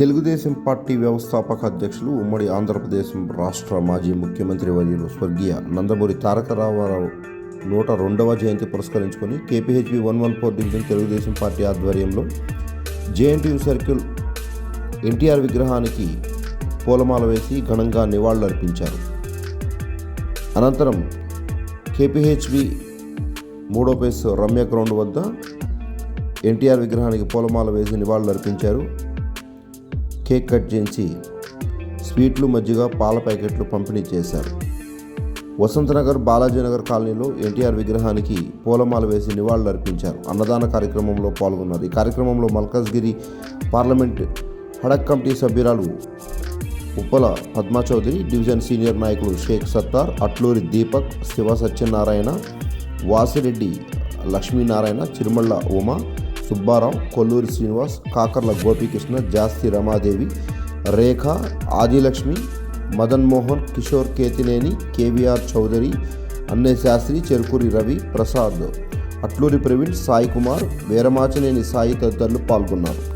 Telugu Desam party వ్యవస్థాపక అధ్యక్షులు ఉమ్మడి ఆంధ్రప్రదేశ్ రాష్ట్ర మాజీ ముఖ్యమంత్రి వర్యులు స్వర్గీయ నందమూరి తారక రామారావు నూట రెండవ జయంతి పురస్కరించుకొని KPHB one one four division Telugu Desam party ఆధ్వర్యంలో జేఎన్టీయు సర్కిల్ ఎన్టీఆర్ విగ్రహానికి పూలమాల వేసి ఘనంగా నివాళులర్పించారు. అనంతరం కేపీహెచ్బి మూడో పేస్ రమ్య గ్రౌండ్ వద్ద ఎన్టీఆర్ విగ్రహానికి పూలమాల వేసి నివాళులర్పించారు. కేక్ కట్ చేసి స్వీట్లు మజ్జిగ పాల ప్యాకెట్లు పంపిణీ చేశారు. వసంతనగర్ బాలాజీనగర్ కాలనీలో ఎన్టీఆర్ విగ్రహానికి పూలమాల వేసి నివాళులర్పించారు. అన్నదాన కార్యక్రమంలో పాల్గొన్నారు. ఈ కార్యక్రమంలో మల్కజ్గిరి పార్లమెంట్ హడక్ కమిటీ సభ్యురాలు ఉప్పల పద్మా చౌదరి డివిజన్ సీనియర్ నాయకులు షేక్ సత్తార్ అట్లూరి దీపక్ శివ సత్యనారాయణ వాసిరెడ్డి లక్ష్మీనారాయణ చిరుమళ్ళ ఉమా సుబ్బారావు కొల్లూరి శ్రీనివాస్ కాకర్ల గోపీకృష్ణ జాస్తి రమాదేవి రేఖ ఆదిలక్ష్మి మదన్ మోహన్ కిషోర్ కేతినేని కేవీఆర్ చౌదరి అన్నయ్య శాస్త్రి చెరుకూరి రవి ప్రసాద్. అట్లూరి ప్రవీణ్ సాయి కుమార్ వీరమాచనేని సాయి తదితరులు పాల్గొన్నారు.